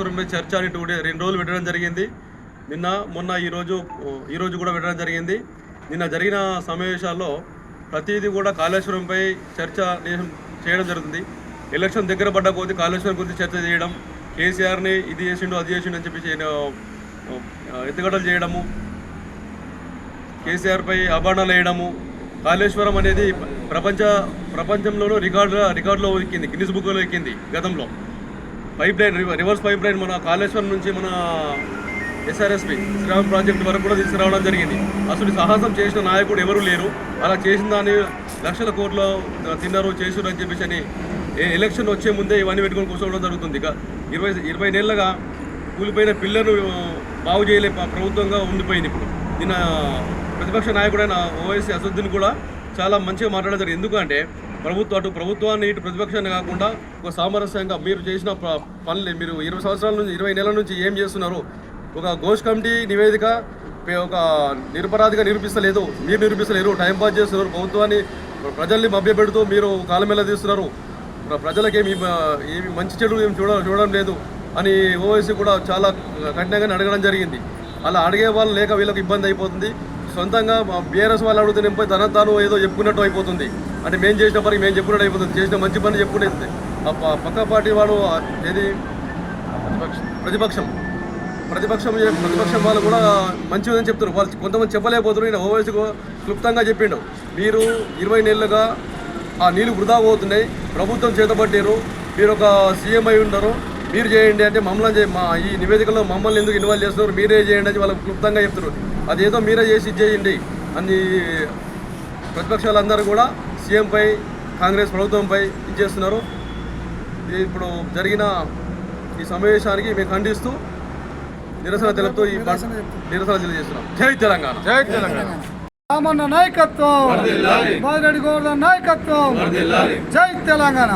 కాళేశ్వరంపై చర్చ అని two day రెండు రోజులు పెట్టడం జరిగింది. నిన్న మొన్న ఈరోజు ఈరోజు కూడా పెట్టడం జరిగింది. నిన్న జరిగిన సమావేశాల్లో ప్రతిదీ కూడా కాళేశ్వరంపై చర్చ చేయడం జరుగుతుంది. ఎలక్షన్ దగ్గర పడ్డ కొద్దీ కాళేశ్వరం గురించి చర్చ చేయడం కేసీఆర్ని ఇది చేసిండు అది చేసిండు అని చెప్పి ఎత్తుగడలు చేయడము కేసీఆర్పై అభాండాలు వేయడము కాళేశ్వరం అనేది ప్రపంచ ప్రపంచంలోనూ రికార్డు రికార్డులో ఎక్కింది గిన్నిస్ బుక్లో ఎక్కింది గతంలో. Pipeline reverse pipeline మన కాళేశ్వరం నుంచి మన ఎస్ఆర్ఎస్పి శ్రీరామ్ ప్రాజెక్ట్ వరకు కూడా తీసుకురావడం జరిగింది. అసలు సాహసం చేసిన నాయకుడు ఎవరు లేరు. అలా చేసిన దాన్ని లక్షల కోట్లు తిన్నారు చేసారు అని చెప్పేసి అని ఎలక్షన్ వచ్చే ముందే ఇవన్నీ పెట్టుకొని కూర్చోవడం జరుగుతుంది. ఇక ఇరవై ఇరవై నెలలుగా కూలిపోయిన పిల్లలు బాగు చేయలే ప్రభుత్వంగా ఉండిపోయింది ఇప్పుడు. నిన్న ప్రతిపక్ష నాయకుడైన ఓవైసీ అసదుద్దీన్ కూడా చాలా మంచిగా మాట్లాడతారు ఎందుకంటే ప్రభుత్వం అటు ప్రభుత్వాన్ని ఇటు ప్రతిపక్షాన్ని కాకుండా ఒక సామరస్యంగా మీరు చేసిన ప- పనులు. మీరు ఇరవై సంవత్సరాల నుంచి ఇరవై నెలల నుంచి ఏం చేస్తున్నారు? ఒక గోష్ కమిటీ నివేదిక ఒక నిరపరాధిగా నిరూపిస్తలేదు. మీరు నిరూపిస్తలేరు. టైం పాస్ చేస్తున్నారు. ప్రభుత్వాన్ని ప్రజల్ని మభ్యపెడుతూ మీరు కాలమేళ తీస్తున్నారు. ప్రజలకేమి ఏమి మంచి చెడు ఏమి చూడ చూడడం లేదు అని ఓవైసీ కూడా చాలా కఠినంగానే అడగడం జరిగింది. అలా అడిగే వాళ్ళు లేక వీళ్ళకి ఇబ్బంది అయిపోతుంది. సొంతంగా బీఆర్ఎస్ వాళ్ళు అడుగుతున్న నింపై తన తాను ఏదో చెప్పుకున్నట్టు అయిపోతుంది. అంటే మేము చేసిన పని మేము చెప్పుకున్నట్టు అయిపోతుంది. చేసిన మంచి పని చెప్పుకునేది. ఆ పక్క పార్టీ వాడు ఏది? ప్రతిపక్షం ప్రతిపక్షం. ప్రతిపక్షం వాళ్ళు కూడా మంచిదని చెప్తున్నారు. వాళ్ళు కొంతమంది చెప్పలేకపోతున్నారు. ఈయన ఓవైసీ క్లుప్తంగా చెప్పిండు. మీరు ఇరవై నెలలుగా ఆ నీళ్ళు వృధా పోతున్నాయి. ప్రభుత్వం చేతపట్టారు మీరు ఒక సీఎం అయి ఉన్నారు మీరు చేయండి అంటే మమ్మల్ని మా ఈ నివేదికలో మమ్మల్ని ఎందుకు ఇన్వాల్వ్ చేస్తున్నారు? మీరే చేయండి అని వాళ్ళు క్లుప్తంగా చెప్తున్నారు. అదేదో మీరే చేసి చేయండి. అని ప్రతిపక్షాలందరూ కూడా సీఎంపై కాంగ్రెస్ ప్రభుత్వంపై ఇచ్చేస్తున్నారు ఇప్పుడు జరిగిన ఈ సమావేశానికి మేము ఖండిస్తూ నిరసన తెలుపుతూ ఈ నిరసన తెలియజేస్తున్నాం. జై తెలంగాణ. జై తెలంగాణ. రామన్న నాయకత్వం. బాజిరెడ్డి గోవర్ధన్ నాయకత్వం. జై తెలంగాణ.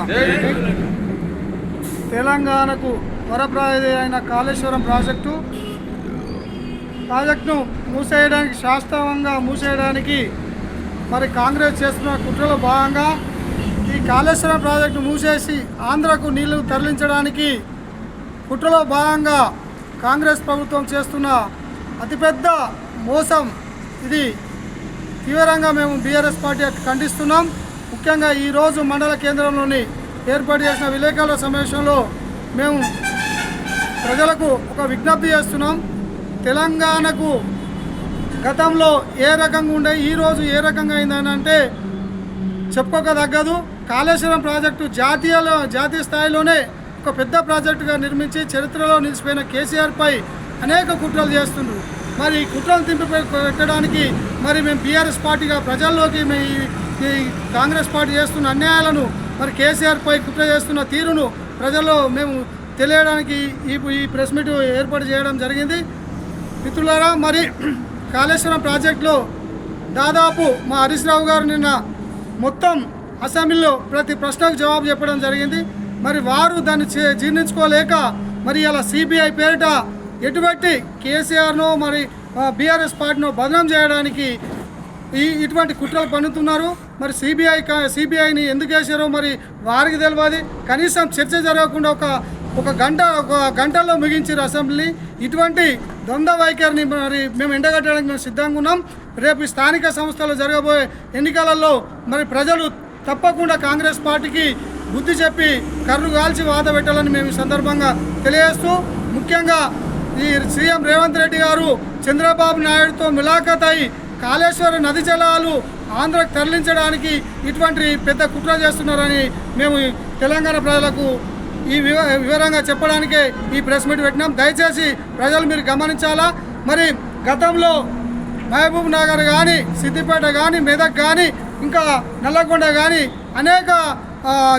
తెలంగాణకు వరప్రాయది అయిన కాళేశ్వరం ప్రాజెక్టు. ప్రాజెక్టును మూసేయడానికి శాస్త్రవంగా మూసేయడానికి మరి కాంగ్రెస్ చేస్తున్న కుట్రలో భాగంగా ఈ కాళేశ్వరం ప్రాజెక్టు మూసేసి ఆంధ్రకు నీళ్ళు తరలించడానికి కుట్రలో భాగంగా కాంగ్రెస్ ప్రభుత్వం చేస్తున్న అతిపెద్ద మోసం ఇది. తీవ్రంగా మేము బీఆర్ఎస్ పార్టీ ఖండిస్తున్నాం. ముఖ్యంగా ఈరోజు మండల కేంద్రంలోని ఏర్పాటు చేసిన విలేకరుల సమావేశంలో మేము ప్రజలకు ఒక విజ్ఞప్తి చేస్తున్నాం. తెలంగాణకు గతంలో ఏ రకంగా ఉండే ఈరోజు ఏ రకంగా అయిందని అంటే చెప్పుకోక తగ్గదు. కాళేశ్వరం ప్రాజెక్టు జాతీయలో జాతీయ స్థాయిలోనే ఒక పెద్ద ప్రాజెక్టుగా నిర్మించి చరిత్రలో నిలిచిపోయిన కేసీఆర్పై అనేక కుట్రలు చేస్తుండ్రు. మరి ఈ కుట్రలు తింపి పెట్టడానికి మరి మేము బీఆర్ఎస్ పార్టీగా ప్రజల్లోకి మేము ఈ- ఈ కాంగ్రెస్ పార్టీ చేస్తున్న అన్యాయాలను మరి కేసీఆర్పై కుట్ర చేస్తున్న తీరును ప్రజల్లో మేము తెలియడానికి ఈ ఈ ప్రెస్ మీట్ ఏర్పాటు చేయడం జరిగింది. మిత్రులారా మరి కాళేశ్వరం ప్రాజెక్టులో దాదాపు మా హరీష్ రావు గారు నిన్న మొత్తం అసెంబ్లీలో ప్రతి ప్రశ్నకు జవాబు చెప్పడం జరిగింది. మరి వారు దాన్ని జీర్ణించుకోలేక మరి ఇలా సిబిఐ పేరిట ఎటువంటి కేసీఆర్ను మరి బీఆర్ఎస్ పార్టీను బదనం చేయడానికి ఈ ఇటువంటి కుట్రలు పన్నుతున్నారు. మరి సిబిఐ సిబిఐని ఎందుకు వేసారో మరి వారికి తెలియదు కనీసం చర్చ జరగకుండా ఒక ఒక గంట ఒక గంటల్లో ముగించారు అసెంబ్లీ. ఇటువంటి ద్వంద్వ వైఖరిని మరి మేము ఎండగట్టడానికి మేము సిద్ధంగా ఉన్నాం. రేపు ఈ స్థానిక సంస్థలు జరగబోయే ఎన్నికలలో మరి ప్రజలు తప్పకుండా కాంగ్రెస్ పార్టీకి బుద్ధి చెప్పి కర్రు కాల్చి వాద పెట్టాలని మేము ఈ సందర్భంగా తెలియజేస్తూ ముఖ్యంగా ఈ సీఎం రేవంత్ రెడ్డి గారు చంద్రబాబు నాయుడుతో ములాఖత్ అయి కాళేశ్వర నది జలాలు ఆంధ్రకు తరలించడానికి ఇటువంటి పెద్ద కుట్ర చేస్తున్నారని మేము తెలంగాణ ప్రజలకు ఈ వివరంగా చెప్పడానికే ఈ ప్రెస్ మీట్ పెట్టినాం. దయచేసి ప్రజలు మీరు గమనించాలా? మరి గతంలో మహబూబ్ నగర్ కానీ సిద్దిపేట కానీ మెదక్ కానీ ఇంకా నల్లగొండ కానీ అనేక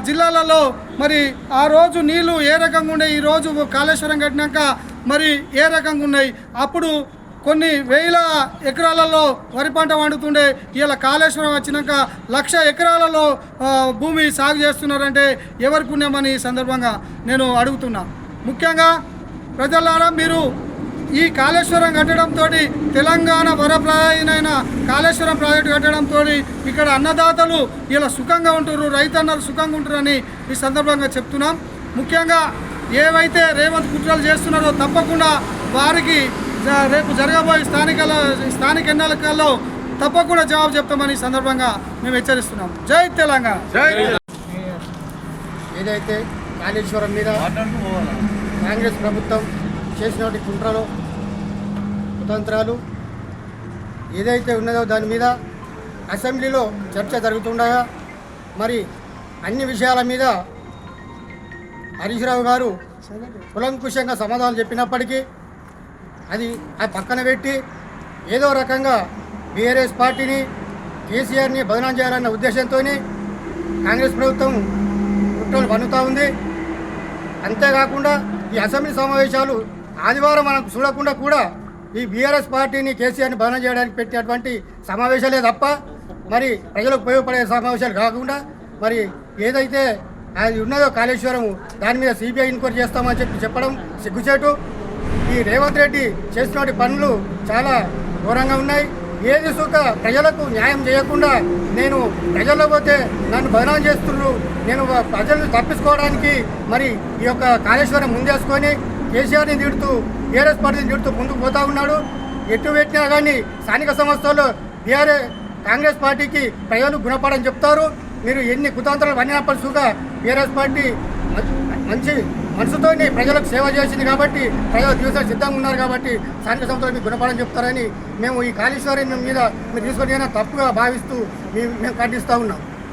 జిల్లాలలో మరి ఆ రోజు నీళ్ళు ఏ రకంగా ఉన్నాయి ఈ రోజు కాళేశ్వరం కట్టినాక మరి ఏ రకంగా ఉన్నాయి? అప్పుడు కొన్ని వేల ఎకరాలలో వరి పంట వండుతుండే ఇలా కాళేశ్వరం వచ్చినాక లక్ష ఎకరాలలో భూమి సాగు చేస్తున్నారంటే ఎవరి పుణ్యమని ఈ సందర్భంగా నేను అడుగుతున్నా. ముఖ్యంగా ప్రజలారా మీరు ఈ కాళేశ్వరం కట్టడంతో తెలంగాణ వరప్రాయనైన కాళేశ్వరం ప్రాజెక్టు కట్టడంతో ఇక్కడ అన్నదాతలు ఇలా సుఖంగా ఉంటారు రైతన్నలు సుఖంగా ఉంటారని ఈ సందర్భంగా చెప్తున్నాం. ముఖ్యంగా ఏవైతే రేవంత్ కుట్రలు చేస్తున్నారో తప్పకుండా వారికి రేపు జరగబోయే స్థానిక స్థానిక ఎన్నికల్లో తప్పకుండా జవాబు చెప్తామని ఈ సందర్భంగా మేము హెచ్చరిస్తున్నాం. జై తెలంగాణ. ఏదైతే కాళేశ్వరం మీద కాంగ్రెస్ ప్రభుత్వం చేసినటువంటి కుట్రలు కుతంత్రాలు ఏదైతే ఉన్నదో దాని మీద అసెంబ్లీలో చర్చ జరుగుతుండగా మరి అన్ని విషయాల మీద హరీష్ రావు గారు కులంకుశంగా సమాధానం చెప్పినప్పటికీ అది ఆ పక్కన పెట్టి ఏదో రకంగా బీఆర్ఎస్ పార్టీని కేసీఆర్ని బదనాం చేయాలన్న ఉద్దేశంతో కాంగ్రెస్ ప్రభుత్వం కుట్రలు పన్నుతూ ఉంది. అంతేకాకుండా ఈ అసెంబ్లీ సమావేశాలు ఆదివారం మనం చూడకుండా కూడా ఈ బీఆర్ఎస్ పార్టీని కేసీఆర్ని బదనం చేయడానికి పెట్టినటువంటి సమావేశాలే తప్ప మరి ప్రజలకు ఉపయోగపడే సమావేశాలు కాకుండా మరి ఏదైతే అది ఉన్నదో కాళేశ్వరం దాని మీద సిబిఐ ఎంక్వైరీ చేస్తామని చెప్పి చెప్పడం సిగ్గుచేటు. ఈ రేవంత్ రెడ్డి చేసినటువంటి పనులు చాలా ఘోరంగా ఉన్నాయి. ఏది సుఖ ప్రజలకు న్యాయం చేయకుండా నేను ప్రజల్లో పోతే నన్ను బదనాం చేస్తున్నారు. నేను ప్రజలను తప్పించుకోవడానికి మరి ఈ యొక్క కాళేశ్వరం ముందేసుకొని కేసీఆర్ని తిడుతూ టీఆర్ఎస్ పార్టీని తిడుతూ ముందుకు పోతా ఉన్నాడు. ఎటు పెట్టినా కానీ స్థానిక సంస్థల్లో బీఆర్ఏ కాంగ్రెస్ పార్టీకి ప్రజలు గుణపడని చెప్తారు. మీరు ఎన్ని కుతాంతరాలు పడినప్పటికీ సుగా టీఆర్ఎస్ పార్టీ మంచి మనసుతోని ప్రజలకు సేవ చేసింది కాబట్టి ప్రజలు దివసాలు సిద్ధంగా ఉన్నారు కాబట్టి స్థానిక సంస్థలు మీకు గుణపాఠం చెప్తారని మేము ఈ కాళేశ్వరం మీద మీరు తీసుకొని తప్పుగా భావిస్తూ మేము ఖండిస్తూ ఉన్నాం.